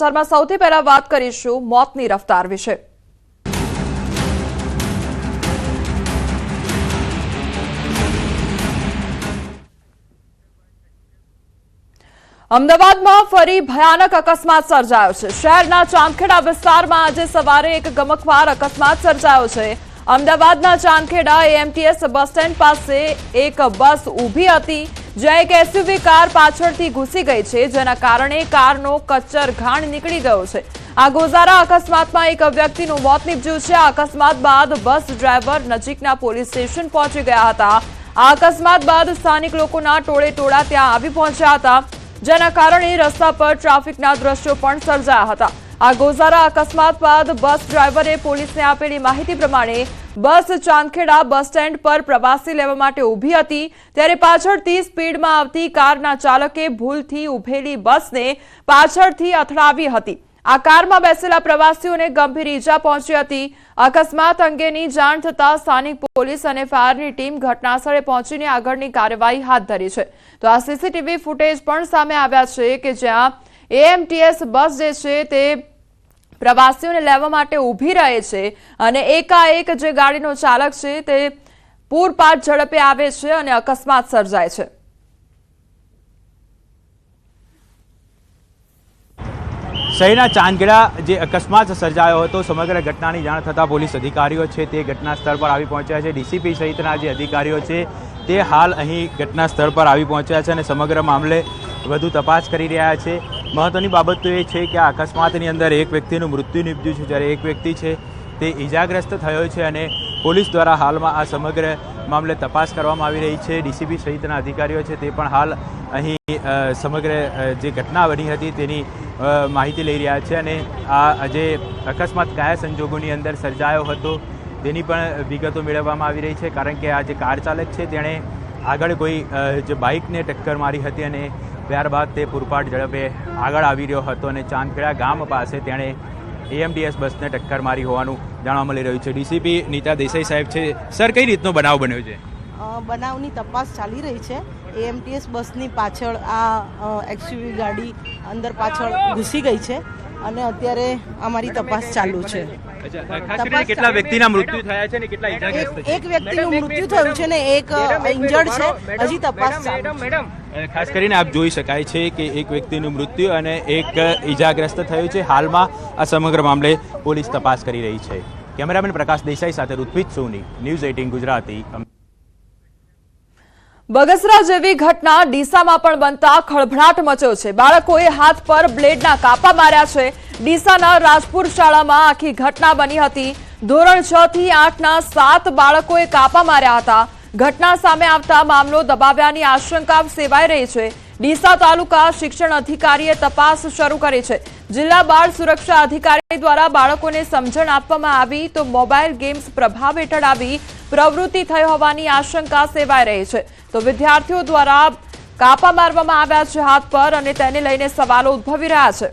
સમાચારમાં સૌથી પહેલા વાત કરીશું મોતની રફતાર વિશે. અમદાવાદમાં ફરી ભયાનક અકસ્માત સર્જાયો છે. શહેરના ચાંદખેડા વિસ્તારમાં આજે સવારે એક ગમકવાર અકસ્માત સર્જાયો છે. અમદાવાદના ચાંદખેડા એએમટીએસ બસ સ્ટેન્ડ પાસે એક બસ ઊભી હતી. જ્યાં એક એસયુવી કાર પાછળથી ઘૂસી ગઈ છે, જેના કારણે કારનો કચ્ચર ઘાણ નીકળી ગયો છે. આ ગોઝારા અકસ્માતમાં એક વ્યક્તિનું મોત નીપજ્યું છે. આ અકસ્માત બાદ બસ ડ્રાઈવર નજીકના પોલીસ સ્ટેશન પહોંચી ગયા હતા. આ અકસ્માત બાદ સ્થાનિક લોકોના ટોળે ટોળા ત્યાં આવી પહોંચ્યા હતા, જેના કારણે રસ્તા પર ટ્રાફિકના દ્રશ્યો પણ સર્જાયા હતા. આ ગોઝારા અકસ્માત બાદ બસ ડ્રાઈવરે પોલીસને આપેલી માહિતી પ્રમાણે બસ ચાંદખેડા બસ સ્ટેન્ડ પર પ્રવાસી લેવા માટે ઊભી હતી. ત્યારે પાછળથી સ્પીડમાં આવતી કારના ચાલકે ભૂલથી ઊભેલી બસને પાછળથી અથડાવી હતી. આ કારમાં બેસેલા પ્રવાસીઓને ગંભીર ઈજા પહોંચી હતી. અકસ્માત અંગેની જાણ થતાં સ્થાનિક પોલીસ અને ફાયરની ટીમ ઘટનાસ્થળે પહોંચીને આગળની કાર્યવાહી હાથ ધરી છે. તો આ સીસીટીવી ફૂટેજ પણ સામે આવ્યા છે કે જ્યાં એએમટીએસ બસ જે છે તે પ્રવાસીઓને લેવા માટે ઊભી રહે છે અને એકાએક જે ગાડીનો ચાલક છે તે પૂરપાટ ઝડપે આવે છે અને અકસ્માત સર્જાય છે. શહેરના ચાંદગેડા જે અકસ્માત સર્જાયો હતો, સમગ્ર ઘટનાની જાણ થતાં પોલીસ અધિકારીઓ છે તે ઘટના સ્થળ પર આવી પહોંચ્યા છે. ડીસીપી સહિતના જે અધિકારીઓ છે તે હાલ અહીં ઘટના સ્થળ પર આવી પહોંચ્યા છે અને સમગ્ર મામલે વધુ તપાસ કરી રહ્યા છે. મહત્વની બાબત તો એ છે કે આ અકસ્માતની અંદર એક વ્યક્તિનું મૃત્યુ નીપજ્યું છે. જ્યારે એક વ્યક્તિ છે, તે ઈજાગ્રસ્ત થયો છે અને પોલીસ દ્વારા હાલમાં આ સમગ્ર મામલે તપાસ કરવામાં આવી રહી છે. ડીસીપી સહિતના અધિકારીઓ છે, તે પણ હાલ અહીં સમગ્ર જે ઘટના બની હતી તેની માહિતી લઈ રહ્યા છે અને આ જે અકસ્માત કયા સંજોગોની અંદર સર્જાયો હતો, તેની પણ વિગતો મેળવવામાં આવી રહી છે. કારણ કે આ જે કાર ચાલક છે, તેણે આગળ કોઈ જે બાઇકને ટક્કર મારી હતી અને ત્યારબાદ તે પૂરપાટ ઝડપે આગળ આવી રહ્યો હતો અને ચાંદખેડા ગામ પાસે તેણે એએમડીએસ બસને ટક્કર મારી હોવાનું જાણવા મળી રહ્યું છે. ડીસીપી નીતા દેસાઈ સાહેબ છે. સર, કઈ રીતનો બનાવ બન્યો છે? બનાવની તપાસ ચાલી રહી છે. એએમટીએસ બસની પાછળ આ એક્સયુવી ગાડી અંદર પાછળ ઘૂસી ગઈ છે અને અત્યારે અમારી તપાસ ચાલુ છે. કેટલા વ્યક્તિના મૃત્યુ થયા છે ને કેટલા ઈજાગ્રસ્ત એક એક વ્યક્તિનું મૃત્યુ થયું છે ને એક ઇન્જર્ડ છે. હજી તપાસ ચાલુ. છે છે ખાસ કરીને આપ જોઈ શકાય છે કે એક વ્યક્તિનું મૃત્યુ અને એક ઈજાગ્રસ્ત થયું છે. હાલમાં આ સમગ્ર મામલે પોલીસ તપાસ કરી રહી છે. કેમેરામેન પ્રકાશ દેસાઈ સાથે ઋત્વિજ સોની ન્યૂઝ એટીન ગુજરાતી. બગસરા જેવી ઘટના ડીસામાં પણ બનતા ખળભળાટ મચ્યો છે. બાળકોએ હાથ પર બ્લેડના કાપા માર્યા છે. ડીસાના રાજપુર શાળામાં આખી ઘટના બની હતી. ધોરણ છ થી આઠના સાત બાળકોએ કાપા માર્યા હતા. ઘટના સામે આવતા મામલો દબાવ્યાની આશંકા સેવાઈ રહી છે. ડીસા તાલુકા શિક્ષણ અધિકારીએ તપાસ શરૂ કરી છે. જિલ્લા બાળ સુરક્ષા અધિકારી દ્વારા બાળકોને સમજણ આપવામાં આવી તો મોબાઈલ ગેમ્સ પ્રભાવ હેઠળ આવી પ્રવૃત્તિ થઈ હોવાની આશંકા સેવાઈ રહી છે. તો વિદ્યાર્થીઓ દ્વારા કાપા મારવામાં આવ્યા છે હાથ પર અને તેને લઈને સવાલો ઉદ્ભવી રહ્યા છે.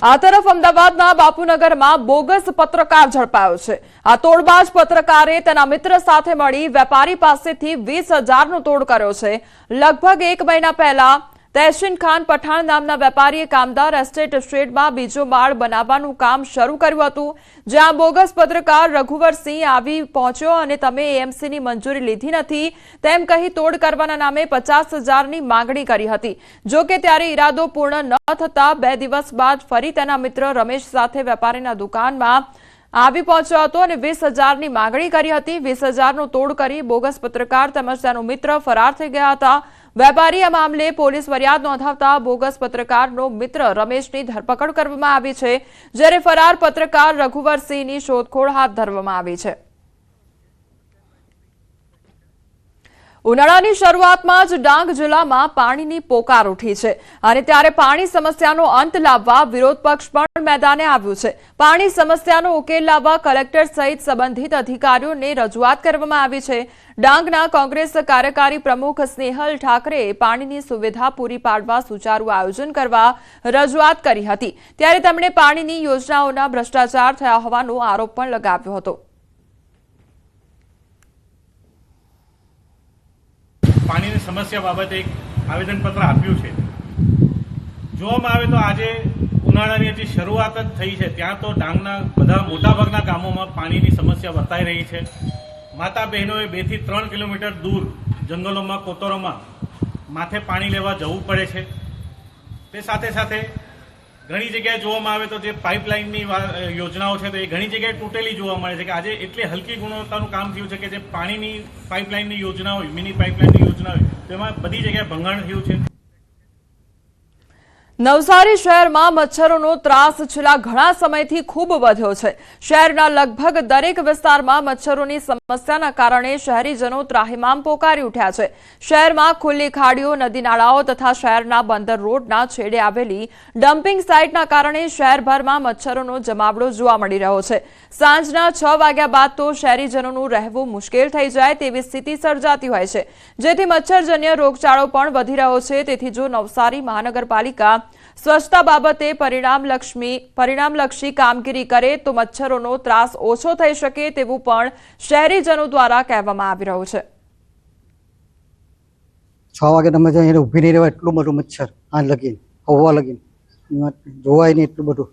આ તરફ અમદાવાદના બાપુનગરમાં બોગસ પત્રકાર ઝડપાયો છે. આ તોડબાજ પત્રકારે તેના મિત્ર સાથે મળી વેપારી પાસેથી વીસ હજારનો તોડ કર્યો છે. લગભગ એક મહિના પહેલા તહેસીન ખાન પઠાણ નામના વેપારીએ કામદાર એસ્ટેટ સ્ટેટમાં બીજો માળ બનાવવાનું કામ શરૂ કર્યું હતું, જ્યાં બોગસ પત્રકાર રઘુવરસિંહ આવી પહોંચ્યો અને તમે એએમસીની મંજૂરી લીધી નથી, તેમ કહી તોડ કરવાના નામે પચાસ હજારની માંગણી કરી હતી. જો કે ત્યારે ઈરાદો પૂર્ણ ન થતા બે દિવસ બાદ ફરી તેના મિત્ર રમેશ સાથે વેપારીના દુકાનમાં આવી પહોંચ્યો હતો અને વીસ હજારની માંગણી કરી હતી. વીસ હજારનો તોડ કરી બોગસ પત્રકાર તેમજ તેનો મિત્ર ફરાર થઈ ગયા હતા. વેપારી આ મામલે પોલીસ ફરિયાદ નોંધાવતા બોગસ પત્રકારનો મિત્ર રમેશની ધરપકડ કરવામાં આવી છે, જ્યારે ફરાર પત્રકાર રઘુવરસિંહની શોધખોળ હાથ ધરવામાં આવી છે. ઉનાળાની શરૂઆતમાં જ ડાંગ જિલ્લામાં પાણીની પોકાર ઉઠી છે અને ત્યારે પાણી સમસ્યાનો અંત લાવવા વિરોધ પક્ષ પણ મેદાને આવ્યું છે. પાણી સમસ્યાનો ઉકેલ લાવવા કલેક્ટર સહિત સંબંધિત અધિકારીઓને રજૂઆત કરવામાં આવી છે. ડાંગના કોંગ્રેસ કાર્યકારી પ્રમુખ સ્નેહલ ઠાકરેએ પાણીની સુવિધા પૂરી પાડવા સુચારુ આયોજન કરવા રજૂઆત કરી હતી. ત્યારે તેમણે પાણીની યોજનાઓના ભ્રષ્ટાચાર થયા હોવાનો આરોપ પણ લગાવ્યો હતો. પાણીની સમસ્યા બાબતે એક આવેદનપત્ર આપ્યું છે. જોવામાં આવે તો આજે ઉનાળાની હજી શરૂઆત જ થઈ છે. ત્યાં તો ડાંગના બધા મોટાભાગના ગામોમાં પાણીની સમસ્યા વર્તાઈ રહી છે. માતા બહેનોએ બેથી ત્રણ કિલોમીટર દૂર જંગલોમાં, કોતરોમાં માથે પાણી લેવા જવું પડે છે. તે સાથે સાથે ઘણી જગ્યાએ જોવામાં આવે તો જે પાઇપલાઇનની યોજનાઓ છે, તો એ ઘણી જગ્યાએ તૂટેલી જોવા મળે છે કે આજે એટલી હલકી ગુણવત્તાનું કામ થયું છે કે જે પાણીની પાઇપલાઇનની યોજના હોય, મિની પાઇપલાઇનની યોજના હોય, તેમાં બધી જગ્યાએ ભંગાણ થયું છે. નવસારી શહેરમાં મચ્છરોનો ત્રાસ છેલ્લા ઘણા સમયથી ખૂબ વધ્યો છે. શહેરના લગભગ દરેક વિસ્તારમાં મચ્છરોની સમસ્યાના કારણે શહેરીજનો ત્રાહિમામ પોકારી ઉઠ્યા છે. શહેરમાં ખુલ્લી ખાડીઓ, નદી નાળાઓ તથા શહેરના બંદર રોડના છેડે આવેલી ડમ્પિંગ સાઇટના કારણે શહેરભરમાં મચ્છરોનો જમાવડો જોવા મળી રહ્યો છે. સાંજના છ વાગ્યા બાદ તો શહેરીજનોનું રહેવું મુશ્કેલ થઈ જાય તેવી સ્થિતિ સર્જાતી હોય છે. જેથી મચ્છરજન્ય રોગચાળો પણ વધી રહ્યો છે. તેથી જો નવસારી મહાનગરપાલિકા સ્વચ્છતા બાબતે પરિણામલક્ષી પરિણામલક્ષી કામગીરી કરે તો મચ્છરોનો ત્રાસ ઓછો થઈ શકે તેવું પણ શહેરીજનો દ્વારા કહેવામાં આવી રહ્યું છે. છ વાગે તમે જો એને ઊભી નહીં રહેવાય એટલું બધું મચ્છર આ લગીન હવા લગીન. જોવાય નહીં એટલું બધું.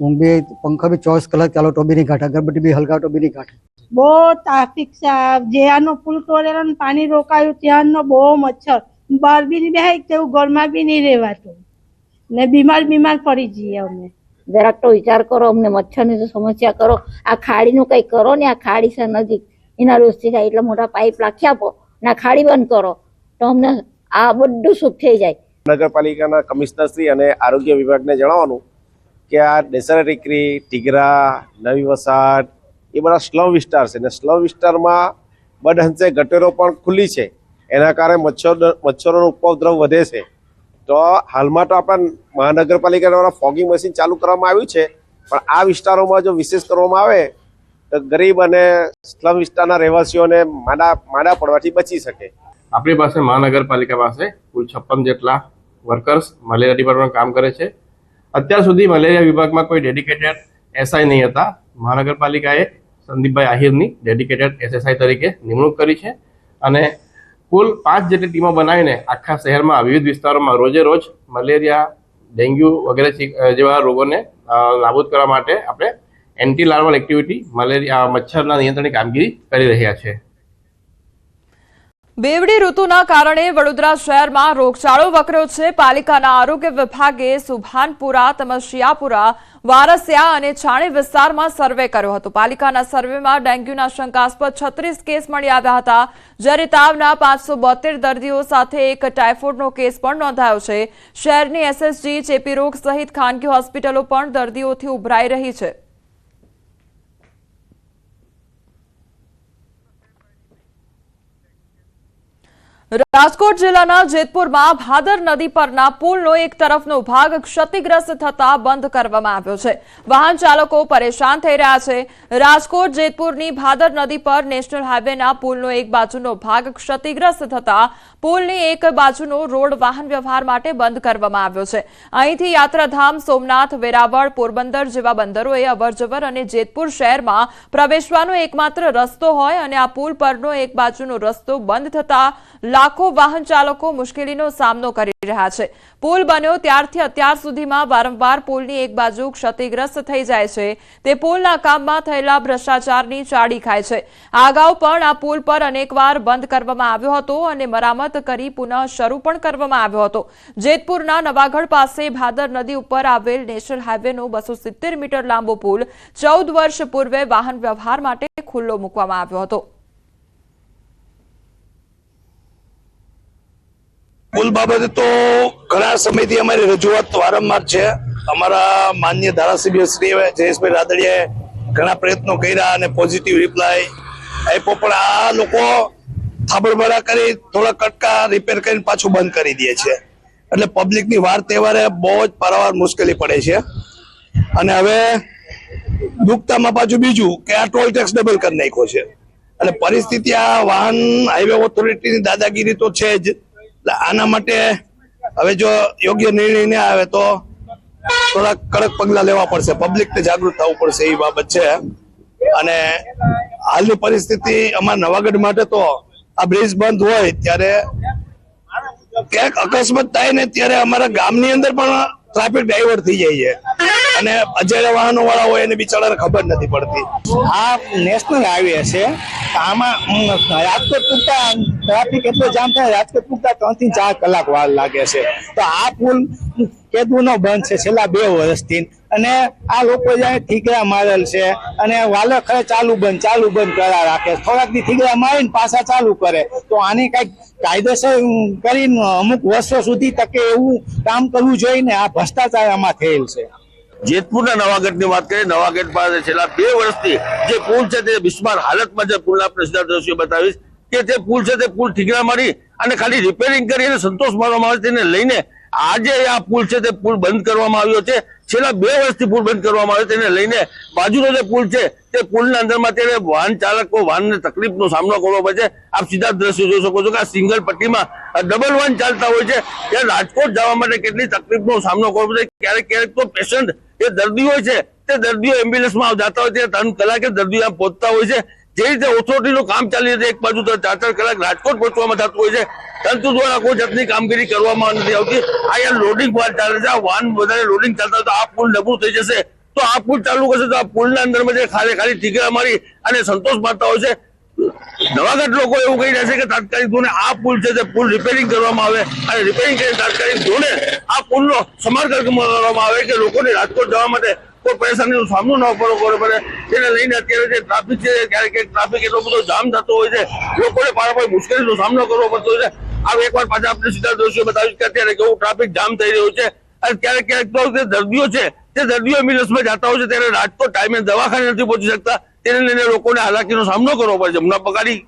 ઊંઘ બી પંખા બી ચોવીસ કલાક ચાલો તો બી નહીં કાઢે અગરબત્તી બી હલકા તો બી નહીં કાઢે બહુ ટ્રાફિક છે. જ્યાંનો પુલ તોડેલો પાણી રોકાયું ત્યાંનો બહુ મચ્છર. બહાર બી નહીં બેહાય તેવું ઘરમાં બી નહીં રહેવાતું. ને બીમાર બીમાર પડી જઈએ અમે. જરાક તો વિચાર કરો અમને મચ્છરની તો સમસ્યા કરો. આ ખાડીનું કંઈ કરો ને આ ખાડી છે નજીક. એના રોજથી થાય એટલા મોટા પાઇપ રાખી આપો ને આ ખાડી બંધ કરો. તો અમને આ બધું સુખ થઈ જાય. નગરપાલિકાના કમિશનરશ્રી અને આરોગ્ય વિભાગને જણાવવાનું કે આ ડેસરા ટીકરી ટીગરા નવી વસાડ એ બધા સ્લમ વિસ્તાર છે. ને સ્લમ વિસ્તારમાં બદહંશે ગટરો પણ ખુલ્લી છે. એના કારણે મચ્છર મચ્છરોનો ઉપદ્રવ વધે છે. તો હાલમાં તો આપણા મહાનગરપાલિકા દ્વારા ફોગિંગ મશીન ચાલુ કરવામાં આવ્યું છે. પણ આ વિસ્તારોમાં જો વિશેષ કરવામાં આવે, તો ગરીબ અને સ્લમ વિસ્તારના રહેવાસીઓને માડા માડા પડવાથી બચી શકે. આપણી પાસે મહાનગરપાલિકા પાસે કુલ છપ્પન જેટલા વર્કર્સ મલેરિયા ડિપાર્ટમેન્ટ કામ કરે છે. અત્યાર સુધી મલેરિયા વિભાગમાં કોઈ ડેડિકેટેડ એસઆઈ નહીં હતા. મહાનગરપાલિકાએ સંદીપભાઈ આહિરની ડેડિકેટેડ એસએસઆઈ તરીકે નિમણૂક કરી છે. અને કુલ પાંચ જેટલી ટીમો બનાવીને આખા શહેરમાં, વિવિધ વિસ્તારોમાં રોજે રોજ મલેરિયા, ડેન્ગ્યુ વગેરે જેવા રોગોને નાબૂદ કરવા માટે આપણે એન્ટી લાર્વલ એક્ટિવિટી, મલેરિયા મચ્છરના નિયંત્રણની કામગીરી કરી રહ્યા છે. બેવડી ઋતુના કારણે વડોદરા શહેરમાં રોગચાળો વકર્યો છે. પાલિકાના આરોગ્ય વિભાગે સુભાનપુરા તેમજ શિયાપુરા વારસિયા અને છાણી વિસ્તારમાં સર્વે કર્યો હતો. પાલિકાના સર્વેમાં ડેન્ગ્યુના શંકાસ્પદ છત્રીસ કેસ મળી આવ્યા હતા, જ્યારે તાવના પાંચસો દર્દીઓ સાથે એક ટાઇફોઇડનો કેસ પણ નોંધાયો છે. શહેરની એસએસજી, ચેપી રોગ સહિત ખાનગી હોસ્પિટલો પણ દર્દીઓથી ઉભરાઈ રહી છે. રાજકોટ જિલ્લાના જેતપુરમાં ભાદર નદી પરના પુલનો એક તરફનો ભાગ ક્ષતિગ્રસ્ત થતા બંધ કરવામાં આવ્યો છે. વાહન ચાલકો પરેશાન થઈ રહ્યા છે. રાજકોટ, જેતપુરની ભાદર નદી પર નેશનલ હાઈવેના પુલનો એક બાજુનો ભાગ ક્ષતિગ્રસ્ત થતા પુલની એક બાજુનો રોડ વાહન વ્યવહાર માટે બંધ કરવામાં આવ્યો છે. અહીંથી યાત્રાધામ, સોમનાથ, વેરાવળ, પોરબંદર જેવા બંદરોએ અવરજવર અને જેતપુર શહેરમાં પ્રવેશવાનો એકમાત્ર રસ્તો હોય અને આ પુલ પરનો એક બાજુનો રસ્તો બંધ થતા લાખો વાહન ચાલકો મુશ્કેલીનો સામનો કરી રહ્યા છે. પુલ બન્યો ત્યારથી અત્યાર સુધીમાં વારંવાર પુલની એક બાજુ ક્ષતિગ્રસ્ત થઈ જાય છે. તે પુલના કામમાં થયેલા ભ્રષ્ટાચારની ચાડી ખાય છે. અગાઉ પણ આ પુલ પર અનેકવાર બંધ કરવામાં આવ્યો હતો અને મરામત કરી પુનઃ શરૂ પણ કરવામાં આવ્યો હતો. જેતપુરના નવાગઢ પાસે ભાદર નદી ઉપર આવેલ નેશનલ હાઈવેનો બસો મીટર લાંબો પુલ ચૌદ વર્ષ પૂર્વે વાહન વ્યવહાર માટે ખુલ્લો મૂકવામાં આવ્યો હતો. પુલ બાબતે તો ઘણા સમયથી અમારી રજૂઆત વારંવાર છે. અમારા માન્ય ધારાસભ્ય શ્રી જયેશભાઈ રાદડિયાએ ઘણા પ્રયત્નો કર્યા અને પોઝિટિવ રિપ્લાય આપ્યો, પણ આ લોકો થાબડબડા કરી થોડા કટકા રિપેર કરીને પાછું બંધ કરી દે છે. એટલે પબ્લિકની વાર તહેવારે બહુ જ પારાવાર મુશ્કેલી પડે છે. અને હવે દુખતામાં પાછું બીજું કે આ ટોલ ટેક્સ ડબલ કરી નાખ્યો છે. એટલે પરિસ્થિતિ આ વાહન હાઈવે ઓથોરિટીની દાદાગીરી તો છે જ. આના માટે હવે જો યોગ્ય નિર્ણય ન આવે તો થોડાક કડક પગલા લેવા પડશે. પબ્લિકને જાગૃત થવું પડશે એ બાબત છે. અને હાલની પરિસ્થિતિ અમારા નવાગઢ માટે તો આ બ્રિજ બંધ હોય ત્યારે ક્યાંક અકસ્માત થાય ને ત્યારે અમારા ગામની અંદર પણ ટ્રાફિક ડાયવર્ટ થઈ જાય છે. અને અજાણ્યા વાહનો વાળા હોય એને બિચારાને ખબર નથી પડતી. આ નેશનલ હાઈવે છે. આમાં રાજકોટ પૂરતા ટ્રાફિક એટલો જામ થાય રાજકોટ પૂરતા ત્રણથી ચાર કલાક વાર લાગે છે. તો આ પુલ કેદુનો બંધ છે, છેલ્લા બે વર્ષથી. અને આ લોકો જાય ઠીકરા મારેલ છે, અને વાલો ખરે ચાલુ બંધ ચાલુ બંધ કરા રાખે થોડાક દી ઠીકરા મારીને પાછા ચાલુ કરે. તો આની કંઈક કાયદેસર કરીને અમુક વર્ષો સુધી તકે એવું કામ કરવું જોઈએ ને, આ ભ્રષ્ટાચાર આમાં થયેલ છે. જેતપુરના નવાગઢની વાત કરીએ નવાગઢ પાસે છેલ્લા બે વર્ષથી જે પુલ છે તે બિસ્માર હાલતમાં છે. પુલના સીધા દ્રશ્યો બતાવીશ કે તે પુલ છે તે પુલ ઠીકરા મારી અને ખાલી રિપેરિંગ કરી અને સંતોષ માનવામાં આવે તેને લઈને આજે આ પુલ છે તે પુલ બંધ કરવામાં આવ્યો છે. છેલ્લા બે વર્ષથી પુલ બંધ કરવામાં આવ્યો તેને લઈને બાજુનો જે પુલ છે તે પુલના અંદરમાં તેને વાહન ચાલકો વાહનને તકલીફનો સામનો કરવો પડે આપ સીધા દ્રશ્યો જોઈ શકો છો કે આ સિંગલ પટ્ટીમાં ડબલ વાહન ચાલતા હોય છે. ત્યારે રાજકોટ જવા માટે કેટલી તકલીફનો સામનો કરવો પડે ક્યારેક ક્યારેક તો પેશન્ટ એ દર્દી હોય છે, તે દર્દીઓ એમ્બ્યુલન્સમાં જતા હોય છે, ત્રણ કલાકે દર્દીઓ પહોંચતા હોય છે. જે રીતે ઓથોરિટીનું કામ ચાલી રહ્યું છે, એક બાજુ ચાર ચાર કલાક રાજકોટ પહોંચવામાં થતું હોય છે. તંત્ર દ્વારા કોઈ જાતની કામગીરી કરવામાં નથી આવતી. યાર લોડિંગ ચાલે છે, આ વાહન વધારે લોડિંગ ચાલતા તો આ પુલ નબળું થઈ જશે. તો આ પુલ ચાલુ કરશે તો આ પુલના અંદરમાં જે ખાલી ખાલી ટીકરા મારી અને સંતોષ માનતા હોય છે. નવાગઢ લોકો એવું કહી રહ્યા કે તાત્કાલિક ધોરણે આ પુલ છે તે પુલ રિપેરિંગ કરવામાં આવે અને રિપેરિંગ કરીને તાત્કાલિક ધોરણે આ પુલનો સમારકામ કરવામાં આવે કે લોકોને રાજકોટ જવા માટે કોઈ પરેશાનીનો સામનો ન કરવો કરવો પડે તેને લઈને અત્યારે જે ટ્રાફિક છે, ક્યારેક ટ્રાફિક એટલો બધો જામ થતો હોય છે, લોકોને પારાપાર મુશ્કેલીનો સામનો કરવો પડતો હોય છે. આ એકવાર પાછા આપણે સીધા દ્રશ્યો બતાવ્યું કે અત્યારે કેવું ટ્રાફિક જામ થઈ રહ્યું છે. અને ક્યારેક ક્યારેક તો દર્દીઓ છે, તે દર્દીઓ એમ્બ્યુલન્સમાં જતા હોય છે, ત્યારે રાજકોટ ટાઈમે દવાખાને નથી પહોંચી શકતા. તેને લઈને લોકોને હાલાકીનો સામનો કરવો પડે મુના પગારી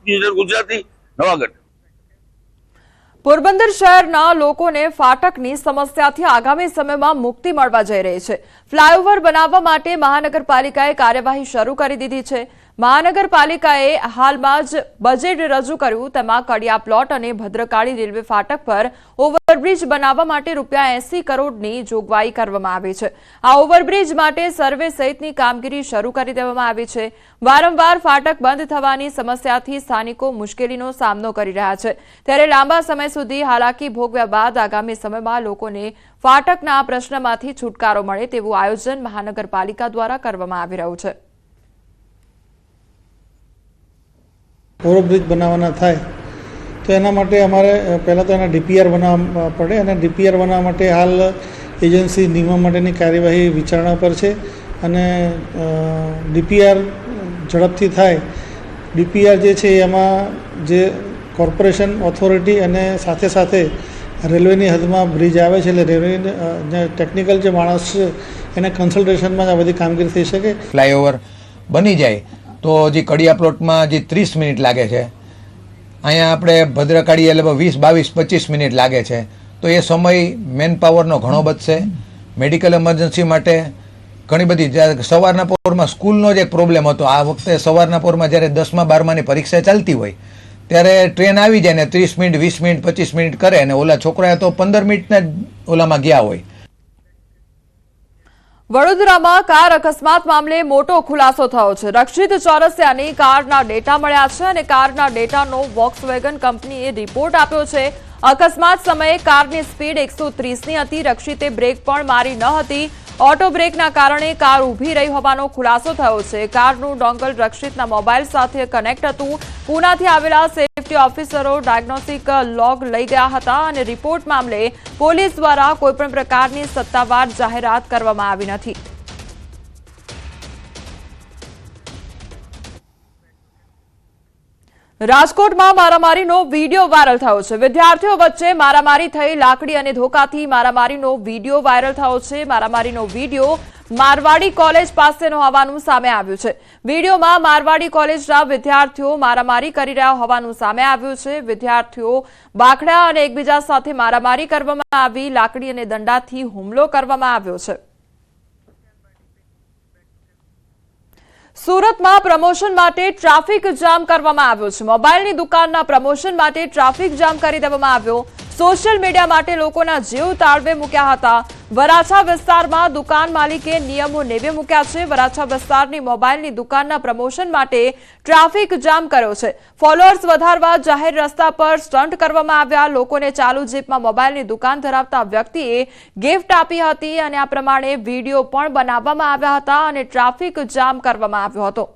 ગુજરાતી નવાગઢ. પોરબંદર શહેરના લોકોને ફાટકની સમસ્યાથી આગામી સમયમાં મુક્તિ મળવા જઈ રહી છે. ફ્લાયઓવર બનાવવા માટે મહાનગરપાલિકાએ કાર્યવાહી શરૂ કરી દીધી છે. મહાનગરપાલિકાએ હાલમાં જ બજેટ રજૂ કર્યું. તેમાં કડિયા પ્લોટ અને ભદ્રકાળી રેલવે ફાટક પર ઓવરબ્રિજ બનાવવા માટે રૂપિયા એસી કરોડની જોગવાઈ કરવામાં આવી છે. આ ઓવરબ્રિજ માટે સર્વે સહિતની કામગીરી શરૂ કરી દેવામાં આવી છે. વારંવાર ફાટક બંધ થવાની સમસ્યાથી સ્થાનિકો મુશ્કેલીનો સામનો કરી રહ્યા છે. ત્યારે લાંબા સમય સુધી હાલાકી ભોગવ્યા બાદ આગામી સમયમાં લોકોને ફાટકના પ્રશ્નમાંથી છુટકારો મળે તેવું આયોજન મહાનગરપાલિકા દ્વારા કરવામાં આવી રહ્યું છે. ઓવરબ્રિજ બનાવવાના થાય, તો એના માટે અમારે પહેલાં તો એના ડીપીઆર બનાવવા પડે અને ડીપીઆર બનાવવા માટે હાલ એજન્સી નિમવા માટેની કાર્યવાહી વિચારણા પર છે અને ડીપીઆર ઝડપથી થાય. ડીપીઆર જે છે એમાં જે કોર્પોરેશન ઓથોરિટી અને સાથે સાથે રેલવેની હદમાં બ્રિજ આવે છે, એટલે રેલવે જે ટેકનિકલ જે માણસ છે, એને કન્સલ્ટેશનમાં જ આ બધી કામગીરી થઈ શકે. ફ્લાયઓવર બની જાય. તો જે કડિયા પ્લોટમાં જે ત્રીસ મિનિટ લાગે છે, અહીંયા આપણે ભદ્રકાળી એટલે વીસ, બાવીસ, પચીસ મિનિટ લાગે છે. તો એ સમય મેન પાવરનો ઘણો બચશે. મેડિકલ ઇમરજન્સી માટે ઘણી બધી સવારના પોરમાં સ્કૂલનો જ એક પ્રોબ્લેમ હતો. આ વખતે સવારના પોરમાં જ્યારે દસમા, બારમાની પરીક્ષા ચાલતી હોય, ત્યારે ટ્રેન આવી જાય ને ત્રીસ મિનિટ, વીસ મિનિટ, પચીસ મિનિટ કરે અને ઓલા છોકરાએ તો પંદર મિનિટના ઓલામાં ગયા હોય. વડોદરામાં કાર અકસ્માત મામલે મોટો ખુલાસો થયો છે. રક્ષિત ચોરસિયાની કારના ડેટા મળ્યા છે અને કારના ડેટાનો વોક્સવેગન કંપનીએ રિપોર્ટ આપ્યો છે. અકસ્માત સમયે કારની સ્પીડ એકસો ત્રીસની હતી. રક્ષિતે બ્રેક પણ મારી ન હતી. ઓટો બ્રેકના કારણે કાર ઊભી રહી હોવાનો ખુલાસો થયો છે. કારનું ડોંગલ રક્ષિતના મોબાઈલ સાથે કનેક્ટ હતું. પૂનાથી આવેલા સેફટી ઓફિસરો ડાયગ્નોસ્ટિક લોગ લઈ ગયા હતા અને રિપોર્ટ મામલે પોલીસ દ્વારા કોઈપણ પ્રકારની સત્તાવાર જાહેરાત કરવામાં આવી નથી. રાજકોટમાં મારામારીનો વીડિયો વાયરલ થયો છે. વિદ્યાર્થીઓ વચ્ચે મારામારી થઈ, લાકડી અને ધોકાથી મારામારીનો વીડિયો વાયરલ થયો છે. મારામારીનો વીડિયો મારવાડી કોલેજ પાસેનો હોવાનું સામે આવ્યું છે. વિડીયોમાં મારવાડી કોલેજના વિદ્યાર્થીઓ મારામારી કરી રહ્યા હોવાનું સામે આવ્યું છે. વિદ્યાર્થીઓ બાખડા અને એકબીજા સાથે મારામારી કરવામાં આવી, લાકડી અને દંડાથી હુમલો કરવામાં આવ્યો છે. સુરતમાં પ્રમોશન માટે ટ્રાફિક જામ કરવામાં આવ્યો છે. મોબાઈલની દુકાનના પ્રમોશન માટે ટ્રાફિક જામ કરી દેવામાં આવ્યો. સોશિયલ મીડિયા માટે લોકોના જીવ તાળવે મૂક્યા હતા. વરાછા વિસ્તારમાં દુકાન માલિકે નિયમો નેવે મૂક્યા છે. વરાછા વિસ્તારની મોબાઈલની દુકાનના પ્રમોશન માટે ટ્રાફિક જામ કર્યો છે. ફોલોઅર્સ વધારવા જાહેર રસ્તા પર સ્ટન્ટ કરવામાં આવ્યા. લોકોને ચાલુ જીપમાં મોબાઈલની દુકાન ધરાવતા વ્યક્તિએ ગિફ્ટ આપી હતી અને આ પ્રમાણે વીડિયો પણ બનાવવામાં આવ્યા હતા અને ટ્રાફિક જામ કરવામાં આવ્યો હતો.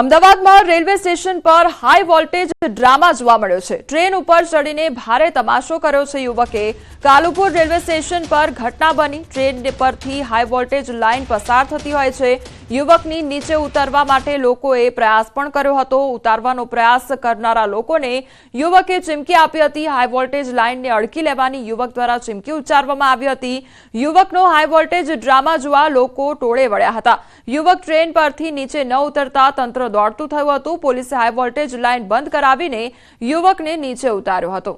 અમદાવાદમાં રેલવે સ્ટેશન પર હાઈ વોલ્ટેજ ડ્રામા જોવા મળ્યો છે. ટ્રેન ઉપર ચડીને ભારે તમાશો કર્યો છે યુવકે. કાલુપુર રેલવે સ્ટેશન પર ઘટના બની. ટ્રેન પરથી હાઈ વોલ્ટેજ લાઇન પસાર થતી હોય છે. યુવકની નીચે ઉતરવા માટે લોકોએ પ્રયાસ પણ કર્યો હતો. ઉતારવાનો પ્રયાસ કરનારા લોકોને યુવકે ચીમકી આપી હતી. હાઈ વોલ્ટેજ લાઇનને અડકી લેવાની યુવક દ્વારા ચીમકી ઉચ્ચારવામાં આવી હતી. યુવકનો હાઈ વોલ્ટેજ ડ્રામા જોવા લોકો ટોળે વળ્યા હતા. યુવક ટ્રેન પરથી નીચે ન ઉતરતા તંત્ર દોડતું થયું હતું, પોલીસે હાઈ વોલ્ટેજ લાઇન બંધ કરાવીને યુવકને નીચે ઉતાર્યો હતો.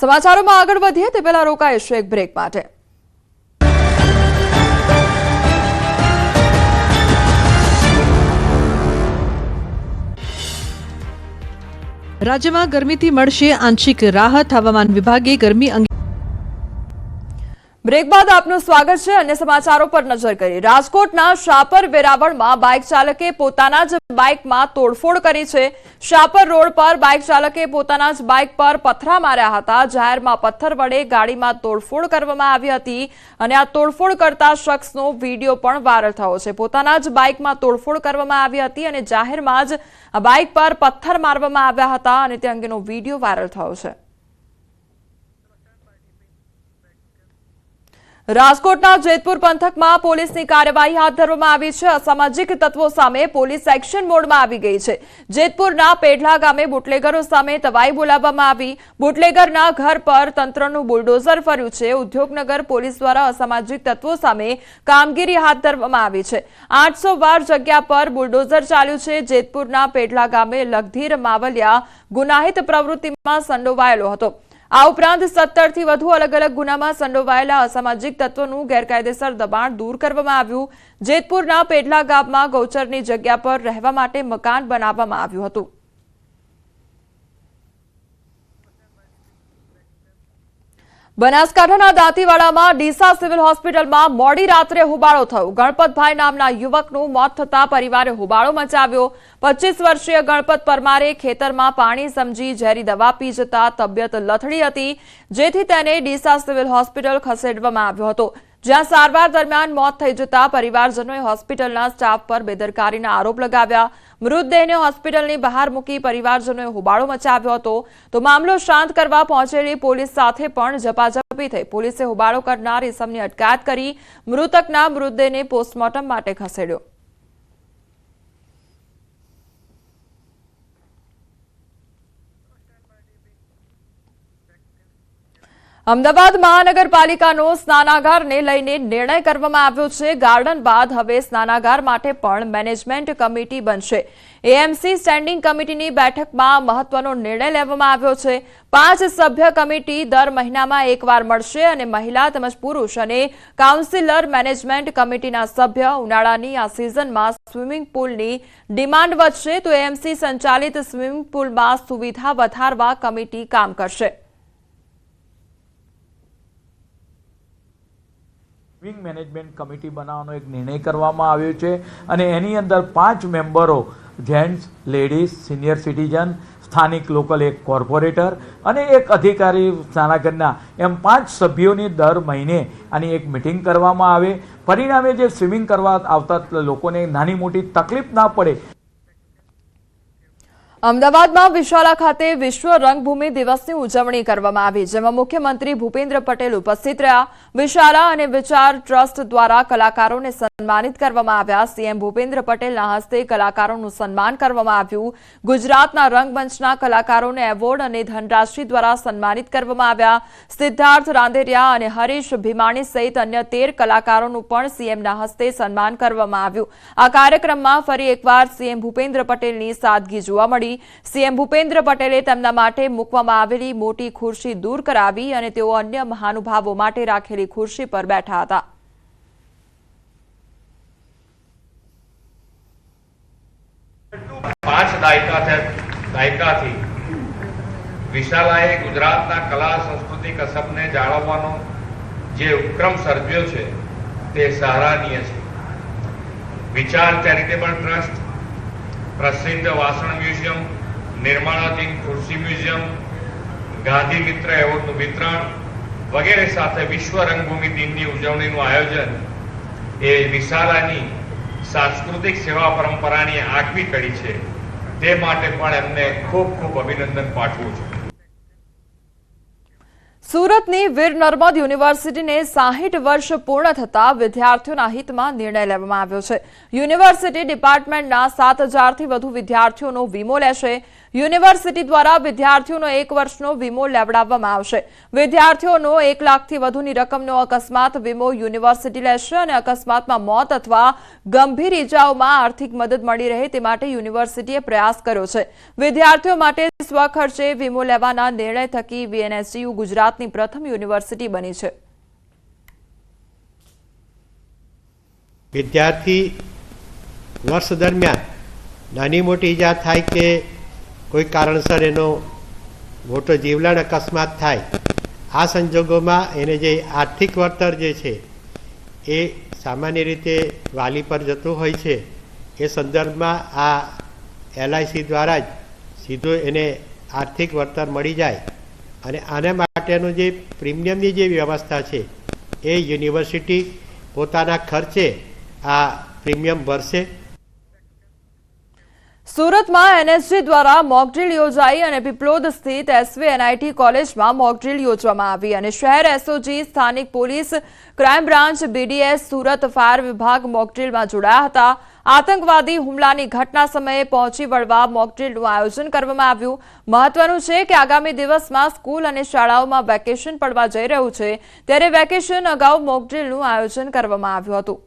સમાચારોમાં આગળ વધીએ તે પહેલા રોકાઈશું એક બ્રેક માટે. રાજ્યમાં ગરમીથી મળશે આંશિક રાહત. હવામાન વિભાગે ગરમી અંગે બ્રેક બાદ આપનું સ્વાગત છે અન્ય સમાચારો પર નજર કરી. રાજકોટના શાપર વેરાવળમાં બાઇક ચાલકે પોતાના જ બાઇકમાં તોડફોડ કરી છે. શાપર રોડ પર બાઇક ચાલકે પોતાના જ બાઇક પર પથરા માર્યા હતા. જાહેરમાં પથ્થર વડે ગાડીમાં તોડફોડ કરવામાં આવી હતી અને આ તોડફોડ કરતા શખ્સનો વીડિયો પણ વાયરલ થયો છે. પોતાના જ બાઇકમાં તોડફોડ કરવામાં આવી હતી અને જાહેરમાં જ બાઇક પર પથ્થર મારવામાં આવ્યા હતા અને તે અંગેનો વીડિયો વાયરલ થયો છે. રાજકોટના જેતપુર પંથકમાં પોલીસની કાર્યવાહી હાથ ધરવામાં આવી છે. અસામાજિક તત્વો સામે પોલીસ એક્શન મોડમાં આવી ગઈ છે. જેતપુરના પેઢલા ગામે બુટલેગરો સામે તવાઈ બોલાવવામાં આવી. બુટલેગરના ઘર પર તંત્રનું બુલડોઝર ફર્યું છે. ઉદ્યોગનગર પોલીસ દ્વારા અસામાજિક તત્વો સામે કામગીરી હાથ ધરવામાં આવી છે. આઠસો વાર જગ્યા પર બુલડોઝર ચાલ્યું છે. જેતપુરના પેઢલા ગામે લગધીર માવલિયા ગુનાહિત પ્રવૃત્તિમાં સંડોવાયેલો હતો. આ ઉપરાંત સત્તરથી વધુ અલગ અલગ ગુનામાં સંડોવાયેલા અસામાજિક તત્વોનું ગેરકાયદેસર દબાણ દૂર કરવામાં આવ્યું. જેતપુરના પેઢલા ગામમાં ગૌચરની જગ્યા પર રહેવા માટે મકાન બનાવવામાં આવ્યું હતું. બનાસકાંઠાના દાંતીવાડામાં ડીસા સિવિલ હોસ્પિટલમાં મોડી રાત્રે હોબાળો થયો. ગણપતભાઈ નામના યુવકનું મોત થતા પરિવારે હોબાળો મચાવ્યો. પચીસ વર્ષીય ગણપત પરમારે ખેતરમાં પાણી સમજી ઝેરી દવા પી જતા તબિયત લથડી હતી, જેથી તેને ડીસા સિવિલ હોસ્પિટલ ખસેડવામાં આવ્યો હતો. જ્યાં સારવાર દરમિયાન મોત થઈ જતા પરિવારજનોએ હોસ્પિટલના સ્ટાફ પર બેદરકારીના આરોપ લગાવ્યા. મૃતદેહને હોસ્પિટલની બહાર મૂકી પરિવારજનોએ હોબાળો મચાવ્યો હતો. તો મામલો શાંત કરવા પહોંચેલી પોલીસ સાથે પણ ઝપાઝપી થઈ. પોલીસે હોબાળો કરનાર ઇસમની અટકાયત કરી મૃતકના મૃતદેહને પોસ્ટમોર્ટમ માટે ખસેડ્યો. અમદાવાદ મહાનગરપાલિકાનો સ્નાનાગારને લઈને નિર્ણય કરવામાં આવ્યો છે. ગાર્ડન બાદ હવે સ્નાનાગાર માટે પણ મેનેજમેન્ટ કમિટી બનશે. એએમસી સ્ટેન્ડિંગ કમિટીની બેઠકમાં મહત્વનો નિર્ણય લેવામાં આવ્યો છે. પાંચ સભ્ય કમિટી દર મહિનામાં એકવાર મળશે અને મહિલા તેમજ પુરુષ અને કાઉન્સિલર મેનેજમેન્ટ કમિટીના સભ્ય ઉનાળાની આ સિઝનમાં સ્વિમિંગ પુલની ડિમાન્ડ વધશે તો એએમસી સંચાલિત સ્વિમિંગ પુલમાં સુવિધા વધારવા કમિટી કામ કરશે. સ્વિંગ મેનેજમેન્ટ કમિટી બનાવવાનો એક નિર્ણય કરવામાં આવ્યો છે અને એની અંદર પાંચ મેમ્બરો જેન્ટ્સ, લેડીઝ, સિનિયર સિટીઝન, સ્થાનિક લોકલ એક કોર્પોરેટર અને એક અધિકારી સ્નાનાગરના એમ પાંચ સભ્યોની દર મહિને આની એક મિટિંગ કરવામાં આવે. પરિણામે જે સ્વિમિંગ કરવા આવતા લોકોને નાની મોટી તકલીફ ના પડે અમદાવાદમાં વિશાળા ખાતે વિશ્વ રંગભૂમિ દિવસની ઉજવણી કરવામાં આવી, જેમાં મુખ્યમંત્રી ભૂપેન્દ્ર પટેલ ઉપસ્થિત રહ્યા. વિશાલા અને વિચાર ટ્રસ્ટ દ્વારા કલાકારોને સન્માનિત કરવામાં આવ્યા. સીએમ ભૂપેન્દ્ર પટેલના હસ્તે કલાકારોનું સન્માન કરવામાં આવ્યું. ગુજરાતના રંગમંચના કલાકારોને એવોર્ડ અને ધનરાશિ દ્વારા સન્માનિત કરવામાં આવ્યા. સિદ્ધાર્થ રાંદેરિયા અને હરીશ ભીમાણી સહિત અન્ય તેર કલાકારોનું પણ સીએમના હસ્તે સન્માન કરવામાં આવ્યું. આ કાર્યક્રમમાં ફરી એકવાર સીએમ ભૂપેન્દ્ર પટેલની સાદગી જોવા મળી. આવી સીએમ ભૂપેન્દ્ર પટેલે તેમના માટે મૂકવામાં આવેલી મોટી ખુરશી દૂર કરાવી અને તેઓ અન્ય મહાનુભાવો માટે રાખેલી ખુરશી પર બેઠા હતા. પાંચ દાયકા દાયકાથી વિશાલાએ ગુજરાતના કલા, સંસ્કૃતિ, કસબને જાળવવાનો જે ઉપક્રમ સર્જ્યો છે તે સહારાનીય છે. વિચાર, ચેરિટેબલ ટ્રસ્ટ પ્રસિદ્ધ વાસણ મ્યુઝિયમ, નિર્માણાધીન ખુરશી મ્યુઝિયમ, ગાંધી મિત્ર એવોર્ડનું વિતરણ વગેરે સાથે વિશ્વ રંગભૂમિ દિનની ઉજવણીનું આયોજન એ વિશાલાની સાંસ્કૃતિક સેવા પરંપરાની આગવી કડી છે. તે માટે પણ એમને ખૂબ ખૂબ અભિનંદન પાઠવું છું. સુરતની વીર નર્મદ યુનિવર્સિટીને સાહીઠ વર્ષ પૂર્ણ થતા વિદ્યાર્થીઓના હિતમાં નિર્ણય લેવામાં આવ્યો છે. યુનિવર્સિટી ડિપાર્ટમેન્ટના સાત હજારથી વધુ વિદ્યાર્થીઓનો વીમો લેશે. યુનિવર્સિટી દ્વારા વિદ્યાર્થીઓનો એક વર્ષનો વીમો લેવડાવવામાં આવશે. વિદ્યાર્થીઓનો એક લાખથી વધુની રકમનો અકસ્માત વીમો યુનિવર્સિટી લેશે અને અકસ્માતમાં મોત અથવા ગંભીર ઇજાઓમાં આર્થિક મદદ મળી રહે તે માટે યુનિવર્સિટીએ પ્રયાસ કર્યો છે. વિદ્યાર્થીઓ માટે સ્વખર્ચે વીમો લેવાના નિર્ણય થકી વીએનએસયુ ગુજરાતની પ્રથમ યુનિવર્સિટી બની છે. વિદ્યાર્થી વર્ષ દરમિયાન નાની મોટી ઈજા થાય કે કોઈ કારણસર એનો મોટો જીવલેણ અકસ્માત થાય, આ સંજોગોમાં એને જે આર્થિક વળતર જે છે, એ સામાન્ય રીતે વાલી પર જતું હોય છે, એ સંદર્ભમાં આ એલઆઈસી દ્વારા જ સીધું એને આર્થિક વળતર મળી જાય. અને આના માટેનું જે પ્રીમિયમની જે વ્યવસ્થા છે, એ યુનિવર્સિટી પોતાના ખર્ચે આ પ્રીમિયમ ભરશે. સુરતમાં એનએસજી દ્વારા મોકડ્રીલ યોજાઈ અને પીપલોદ સ્થિત એસવી એનઆઈટી કોલેજમાં મોકડ્રીલ યોજવામાં આવી અને શહેર એસઓજી સ્થાનિક police crime branch BDS Surat fire વિભાગ મોકડ્રીલમાં જોડાયા હતા. આતંકવાદી હુમલાની ઘટના સમયે પહોંચી વળવા મોકડ્રીલનું આયોજન કરવામાં આવ્યું. મહત્વનું છે કે આગામી દિવસમાં સ્કૂલ અને શાળાઓમાં વેકેશન પડવા જઈ રહ્યું છે. ત્યારે વેકેશન અગાઉ મોકડ્રીલનું આયોજન કરવામાં આવ્યું હતું.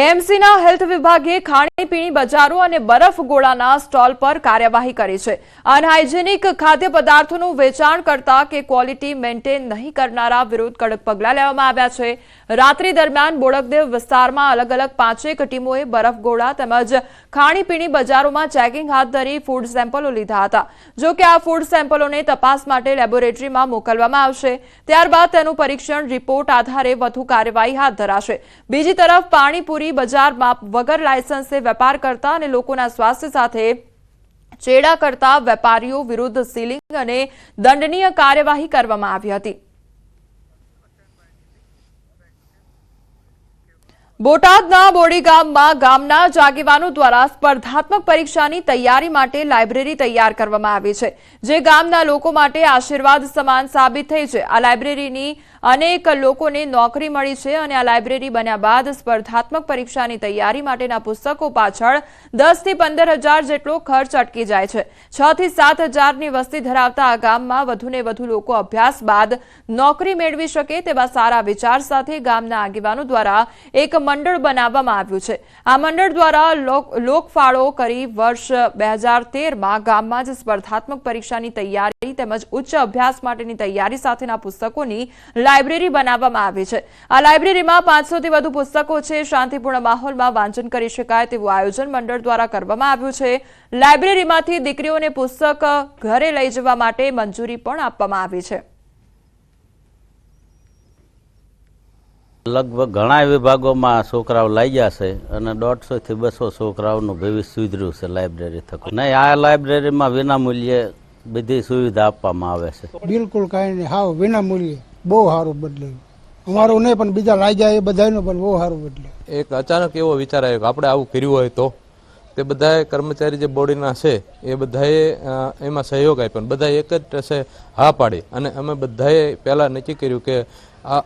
એએમસીના હેલ્થ વિભાગે ખાણીપીણી બજારો અને બરફ ગોળાના સ્ટોલ પર કાર્યવાહી કરી છે. અનહાઇજેનિક ખાદ્ય પદાર્થોનું વેચાણ કરતા કે ક્વોલિટી મેન્ટેન નહીં કરનારા વિરુદ્ધ કડક પગલાં લેવામાં આવ્યા છે. રાત્રિ દરમિયાન બોડકદેવ વિસ્તારમાં અલગ અલગ પાંચેક ટીમોએ બરફ ગોળા તેમજ ખાણીપીણી બજારોમાં ચેકિંગ હાથ ધરી ફૂડ સેમ્પલો લીધા હતા. જો કે આ ફૂડ સેમ્પલોને તપાસ માટે લેબોરેટરીમાં મોકલવામાં આવશે. ત્યારબાદ તેનું પરીક્ષણ રિપોર્ટ આધારે વધુ કાર્યવાહી હાથ ધરાશે. બીજી તરફ પાણીપુરી બજારમાં વગર લાયસન્સે વેપાર કરતા અને લોકોના સ્વાસ્થ્ય સાથે ચેડા કરતા વેપારીઓ વિરુદ્ધ સીલિંગ અને દંડનીય કાર્યવાહી કરવામાં આવી હતી. બોટાદના બોડી ગામમાં ગામના જાગીવાનો દ્વારા સ્પર્ધાત્મક પરીક્ષાની તૈયારી માટે લાઇબ્રેરી તૈયાર કરવામાં આવી છે, જે ગામના લોકો માટે આશીર્વાદ સમાન સાબિત થઈ છે. આ લાઇબ્રેરીની અનેક લોકોને નોકરી મળી છે અને આ લાઇબ્રેરી બન્યા બાદ સ્પર્ધાત્મક પરીક્ષાની તૈયારી માટેના પુસ્તકો પાછળ દસથી પંદર હજાર જેટલો ખર્ચ અટકી જાય છે. છ થી સાત હજારની વસ્તી ધરાવતા આ ગામમાં વધુને વધુ લોકો અભ્યાસ બાદ નોકરી મેળવી શકે તેવા સારા વિચાર સાથે ગામના આગેવાનો દ્વારા એક મંડળ બનાવવામાં આવ્યું છે. આ મંડળ દ્વારા લોક- લોકફાળો કરી વર્ષ બે હજાર તેરમાં ગામમાં જ સ્પર્ધાત્મક પરીક્ષાની તૈયારી તેમજ ઉચ્ચ અભ્યાસ માટેની તૈયારી સાથેના પુસ્તકોની લાઇબ્રેરી બનાવવામાં આવી છે. આ લાઇબ્રેરીમાં પાંચસોથી વધુ પુસ્તકો છે. શાંતિપૂર્ણ માહોલમાં વાંચન કરી શકાય તેવું આયોજન મંડળ દ્વારા કરવામાં આવ્યું છે. લાઇબ્રેરીમાંથી દીકરીઓને પુસ્તક ઘરે લઈ જવા માટે મંજૂરી પણ આપવામાં આવી છે. લગભગ ઘણા વિભાગોમાં છોકરાઓ લાગ્યા છે અને દોઢસો થી બસો છોકરાઓનું ભવિષ્ય સુધર્યું છે લાઇબ્રેરી થકી. નહીં આ લાઇબ્રેરીમાં વિનામૂલ્યે બધી સુવિધા આપવામાં આવે છે. બિલકુલ કાંઈ નહીં. હાવ વિના મૂલ્યે બહુ સારું બદલાયું અમારું નહીં, પણ બીજા રાજા એ બધાનું પણ બહુ સારું બદલાયું એક અચાનક એવો વિચાર આવ્યો કે આપણે આવું કર્યું હોય તો. તે બધાએ કર્મચારી જે બોડીના છે, એ બધાએ એમાં સહયોગ આપ્યો બધાએ એક જ ટસે હા પાડી. અને અમે બધાએ પહેલાં નક્કી કર્યું કે આ-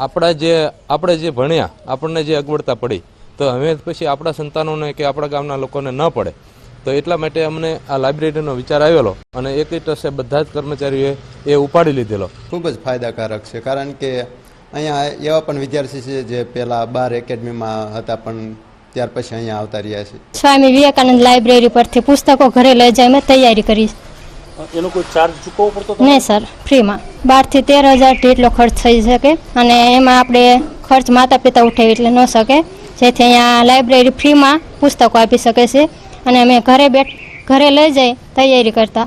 આપણા જે, આપણે જે ભણ્યા, આપણને જે અગવડતા પડી, તો હવે પછી આપણા સંતાનોને કે આપણા ગામના લોકોને ન પડે. તો એટલા માટે અમને આ લાઇબ્રેરીનો વિચાર આવેલો અને એક જ ટસે બધા જ કર્મચારીઓએ એ ઉપાડી લીધેલો. ખૂબ જ ફાયદાકારક છે કારણ કે અહીંયા એવા પણ વિદ્યાર્થી છે જે પહેલાં બાર એકેડમીમાં હતા પણ ત્યાર પછી અહીંયા આવતા રહ્યા છે. સ્વામી વિવેકાનંદ લાઇબ્રેરી પરથી પુસ્તકો ઘરે લઈ જાય મેં તૈયારી કરી એનો કોઈ ચાર્જ ચૂકવવો પડતો નહીં સર ફ્રીમાં. બારથી તેર હજારથી એટલો ખર્ચ થઈ શકે અને એમાં આપણે ખર્ચ માતા પિતા ઉઠાવી એટલે ન શકે. જેથી અહીંયા લાઇબ્રેરી ફ્રીમાં પુસ્તકો આપી શકે છે. અને અમે ઘરે બેઠ ઘરે લઈ જઈ તૈયારી કરતા.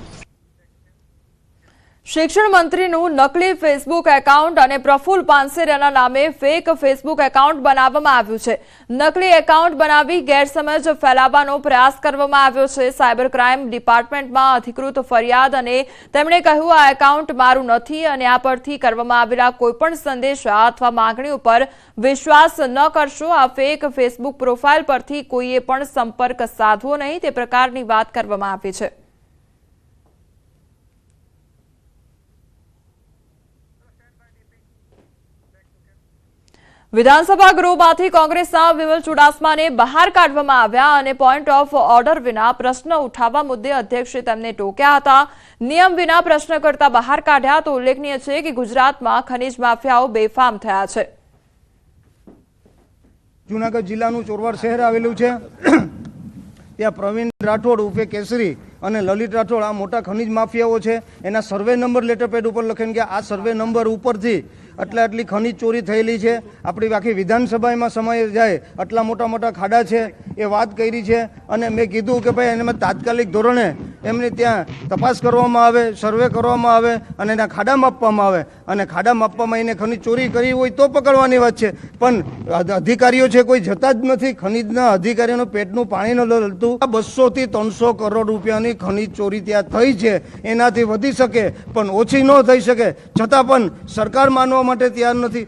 શિક્ષણ મંત્રીનું નકલી ફેસબુક એકાઉન્ટ અને પ્રફુલ પાનસેરિયાના નામે ફેક ફેસબુક એકાઉન્ટ બનાવવામાં આવ્યું છે. નકલી એકાઉન્ટ બનાવી ગેરસમજ ફેલાવવાનો પ્રયાસ કરવામાં આવ્યો છે. સાયબર ક્રાઇમ ડિપાર્ટમેન્ટમાં અધિકૃત ફરિયાદ અને તેમણે કહ્યું, આ એકાઉન્ટ મારું નથી અને આ પરથી કરવામાં આવેલા કોઈપણ સંદેશા અથવા માંગણી ઉપર વિશ્વાસ ન કરશો. આ ફેક ફેસબુક પ્રોફાઇલ પરથી કોઈએ પણ સંપર્ક સાધવો નહીં. તે પ્રકારની વાત કરવામાં આવી છે. વિધાનસભા ગૃહમાંથી કોંગ્રેસના વિમલ ચુડાસમાને બહાર કાઢવામાં આવ્યા અને પોઈન્ટ ઓફ ઓર્ડર વિના પ્રશ્ન ઉઠાવવા મુદ્દે અધ્યક્ષે તેમને ટોક્યા હતા. નિયમ વિના પ્રશ્ન કરતા બહાર કાઢ્યા તો ઉલ્લેખનીય છે કે ગુજરાતમાં ખનીજ માફિયાઓ બેફામ થયા છે. જુનાગઢ જિલ્લાનું ચોરવાડ શહેર આવેલું છે. ત્યાં પ્રવીણ રાઠોડ ઉર્ફે કેસરી અને લલિત રાઠોડ આ મોટા ખનીજ માફિયાઓ છે. એના સર્વે નંબર લેટર પેડ ઉપર લખેલું કે આ સર્વે નંબર ઉપરથી આટલા આટલી ખનિજ ચોરી થયેલી છે. આપણી આખી વિધાનસભામાં સમય જાય, આટલા મોટા મોટા ખાડા છે, એ વાત કરી છે. અને મેં કીધું કે ભાઈ એમાં તાત્કાલિક ધોરણે એમની ત્યાં તપાસ કરવામાં આવે, સર્વે કરવામાં આવે અને એના ખાડા માપવામાં આવે. અને ખાડા માપવામાં એને ખનિજ ચોરી કરી હોય તો પકડવાની વાત છે. પણ અધિકારીઓ છે કોઈ જતા જ નથી. ખનિજના અધિકારીઓનું પેટનું પાણી ન લડતું બસોથી ત્રણસો કરોડ રૂપિયાની ખનિજ ચોરી ત્યાં થઈ છે. એનાથી વધી શકે, પણ ઓછી ન થઈ શકે. છતાં પણ સરકાર માનવા માટે તૈયાર નથી.